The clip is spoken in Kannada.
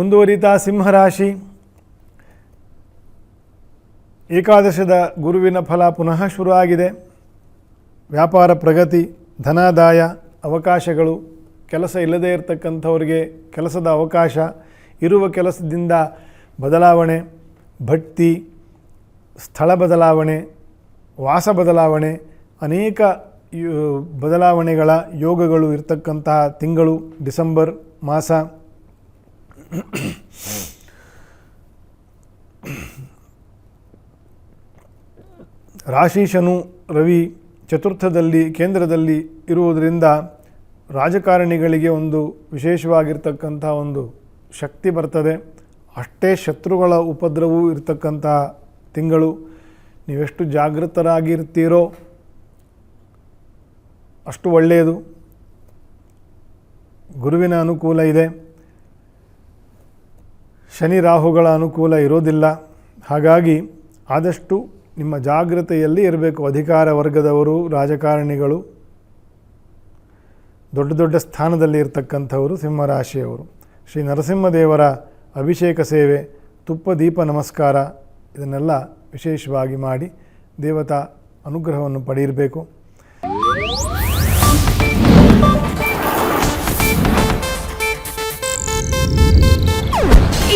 ಮುಂದುವರಿತಾ ಸಿಂಹರಾಶಿ. ಏಕಾದಶದ ಗುರುವಿನ ಫಲ ಪುನಃ ಶುರುವಾಗಿದೆ. ವ್ಯಾಪಾರ ಪ್ರಗತಿ, ಧನಾದಾಯ, ಅವಕಾಶಗಳು, ಕೆಲಸ ಇಲ್ಲದೇ ಇರತಕ್ಕಂಥವ್ರಿಗೆ ಕೆಲಸದ ಅವಕಾಶ, ಇರುವ ಕೆಲಸದಿಂದ ಬದಲಾವಣೆ ಬಡ್ತಿ ಸ್ಥಳ ಬದಲಾವಣೆ, ವಾಸ ಬದಲಾವಣೆ, ಅನೇಕ ಬದಲಾವಣೆಗಳ ಯೋಗಗಳು ಇರತಕ್ಕಂತಹ ತಿಂಗಳು, ಡಿಸೆಂಬರ್ ಮಾಸ. ರಾಶೀಶನು ರವಿ ಚತುರ್ಥದಲ್ಲಿ ಕೇಂದ್ರದಲ್ಲಿ ಇರುವುದರಿಂದ ರಾಜಕಾರಣಿಗಳಿಗೆ ಒಂದು ವಿಶೇಷವಾಗಿರ್ತಕ್ಕಂಥ ಒಂದು ಶಕ್ತಿ ಬರ್ತದೆ. ಅಷ್ಟೇ ಶತ್ರುಗಳ ಉಪದ್ರವೂ ಇರತಕ್ಕಂಥ ತಿಂಗಳು. ನೀವೆಷ್ಟು ಜಾಗೃತರಾಗಿರ್ತೀರೋ ಅಷ್ಟು ಒಳ್ಳೆಯದು. ಗುರುವಿನ ಅನುಕೂಲ ಇದೆ. ಶನಿ ರಾಹುಗಳ ಅನುಕೂಲ ಇರೋದಿಲ್ಲ. ಹಾಗಾಗಿ ಆದಷ್ಟು ನಿಮ್ಮ ಜಾಗ್ರತೆಯಲ್ಲಿ ಇರಬೇಕು. ಅಧಿಕಾರ ವರ್ಗದವರು, ರಾಜಕಾರಣಿಗಳು, ದೊಡ್ಡ ದೊಡ್ಡ ಸ್ಥಾನದಲ್ಲಿ ಇರತಕ್ಕಂಥವರು ಸಿಂಹರಾಶಿಯವರು. ಶ್ರೀ ನರಸಿಂಹದೇವರ ಅಭಿಷೇಕ ಸೇವೆ, ತುಪ್ಪ, ದೀಪ, ನಮಸ್ಕಾರ, ಇದನ್ನೆಲ್ಲ ವಿಶೇಷವಾಗಿ ಮಾಡಿ ದೇವತಾ ಅನುಗ್ರಹವನ್ನು ಪಡೆಯಿರಬೇಕು